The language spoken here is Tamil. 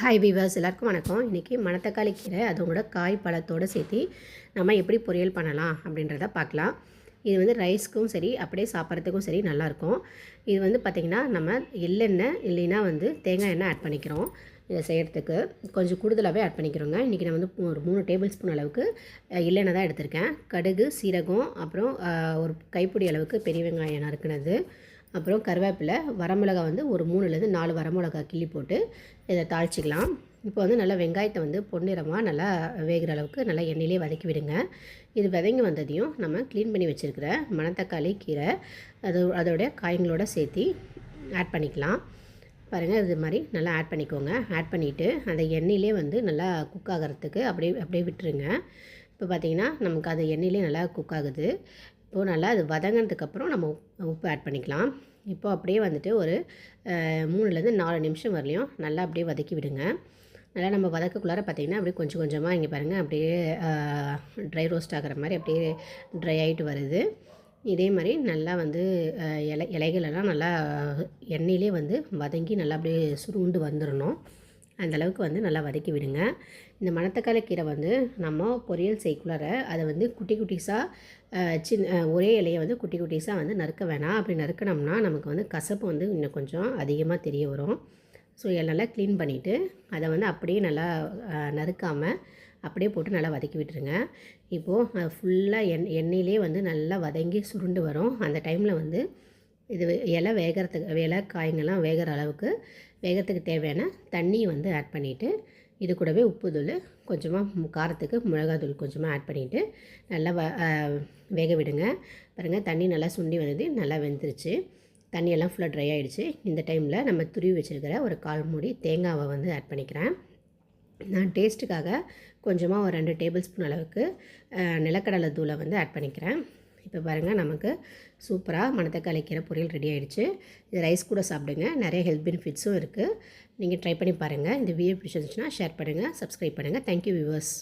ஹாய் வீவர்ஸ் எல்லாருக்கும் வணக்கம். இன்றைக்கி மணத்தக்காளி கீரை அதோட காய் பழத்தோடு சேர்த்து நம்ம எப்படி பொரியல் பண்ணலாம் அப்படின்றத பார்க்கலாம். இது வந்து ரைஸ்க்கும் சரி அப்படியே சாப்பிட்றதுக்கும் சரி நல்லாயிருக்கும். இது வந்து பார்த்திங்கன்னா நம்ம எள்ளெண்ணெய் இல்லைன்னா வந்து தேங்காய் எண்ணெய் ஆட் பண்ணிக்கிறோம் இதை செய்கிறதுக்கு கொஞ்சம் கூடுதலாகவே ஆட் பண்ணிக்கிறோங்க. இன்றைக்கி நான் வந்து ஒரு மூணு டேபிள் ஸ்பூன் அளவுக்கு எள்ளெண்ணெய் தான் எடுத்திருக்கேன். கடுகு சீரகம் அப்புறம் ஒரு கைப்பிடி அளவுக்கு பெரிய வெங்காயம் நறுக்குனது. அப்புறம் கருவேப்பிலை வரமிளகா வந்து ஒரு மூணுலேருந்து நாலு வரமிளகா கிள்ளி போட்டு இதை தாளிச்சிக்கலாம். இப்போ வந்து நல்லா வெங்காயத்தை வந்து பொன்னிறமாக நல்லா வேகிற அளவுக்கு நல்லா எண்ணெயிலே வதக்கி விடுங்க. இது விதங்கி வந்ததையும் நம்ம க்ளீன் பண்ணி வச்சுருக்கிற மணத்தக்காளி கீரை அது அதோடைய காய்களோட சேர்த்து ஆட் பண்ணிக்கலாம். பாருங்கள் இது மாதிரி நல்லா ஆட் பண்ணிக்கோங்க. ஆட் பண்ணிவிட்டு அந்த எண்ணெயிலே வந்து நல்லா குக் ஆகிறதுக்கு அப்படியே அப்படியே விட்டுருங்க. இப்போ பார்த்தீங்கன்னா நமக்கு அது எண்ணெயிலே நல்லா குக் ஆகுது. இப்போது நல்லா அது வதங்கினதுக்கப்புறம் நம்ம உப்பு ஆட் பண்ணிக்கலாம். இப்போது அப்படியே வந்துட்டு ஒரு மூணுலேருந்து நாலு நிமிஷம் வரலையும் நல்லா அப்படியே வதக்கி விடுங்க. நல்லா நம்ம வதக்கக்குள்ளார பார்த்தீங்கன்னா அப்படியே கொஞ்சம் கொஞ்சமாக இங்கே பாருங்கள் அப்படியே ட்ரை ரோஸ்ட் ஆகிற மாதிரி அப்படியே ட்ரை ஆகிட்டு வருது. இதே மாதிரி நல்லா வந்து இலை இலைகளெல்லாம் நல்லா எண்ணெயிலே வந்து வதங்கி நல்லா அப்படியே சுருண்டு வந்துடணும் அந்தளவுக்கு வந்து நல்லா வதக்கி விடுங்க. இந்த மணத்தக்காளி கீரை வந்து நம்ம பொரியல் செய்யக்குள்ளார அதை வந்து குட்டி குட்டிஸாக சின்ன ஒரே இலையை வந்து குட்டி குட்டிஸாக வந்து நறுக்க வேணாம். அப்படி நறுக்கினோம்னா நமக்கு வந்து கசப்பு வந்து இன்னும் கொஞ்சம் அதிகமாக தெரிய வரும். ஸோ இதை நல்லா க்ளீன் பண்ணிவிட்டு அதை வந்து அப்படியே நல்லா நறுக்காமல் அப்படியே போட்டு நல்லா வதக்கி விட்டுருங்க. இப்போது ஃபுல்லாக எண் எண்ணெயிலே வந்து நல்லா வதங்கி சுருண்டு வரும். அந்த டைமில் வந்து இது இலை வேகிறதுக்கு இலை காய்ங்கெல்லாம் வேகிற அளவுக்கு வேகிறதுக்கு தேவையான தண்ணி வந்து ஆட் பண்ணிவிட்டு இது கூடவே உப்புத்தூள் கொஞ்சமாக காரத்துக்கு மிளகாத்தூள் கொஞ்சமாக ஆட் பண்ணிவிட்டு நல்லா வ வேக விடுங்க. பாருங்கள் தண்ணி நல்லா சுண்டி வந்தது நல்லா வெந்துருச்சு. தண்ணியெல்லாம் ஃபுல்லாக ட்ரை ஆகிடுச்சு இந்த டைமில் நம்ம துருவி வச்சுருக்கிற ஒரு கால் மூடி தேங்காவை வந்து ஆட் பண்ணிக்கிறேன். நான் டேஸ்ட்டுக்காக கொஞ்சமாக ஒரு ரெண்டு டேபிள் ஸ்பூன் அளவுக்கு நிலக்கடலை தூளை வந்து ஆட் பண்ணிக்கிறேன். இப்போ பாருங்கள் நமக்கு சூப்பராக மணத்தக்காளி கீரை பொரியல் ரெடி ஆகிடுச்சு இது ரைஸ் கூட சாப்பிடுங்க. நிறைய ஹெல்த் பெனிஃபிட்ஸும் இருக்குது நீங்கள் ட்ரை பண்ணி பாருங்கள் இந்த வீடியோ பிடிச்சிருந்துச்சுன்னா ஷேர் பண்ணுங்கள் சப்ஸ்கிரைப் பண்ணுங்கள் தேங்க்யூ வியூவர்ஸ்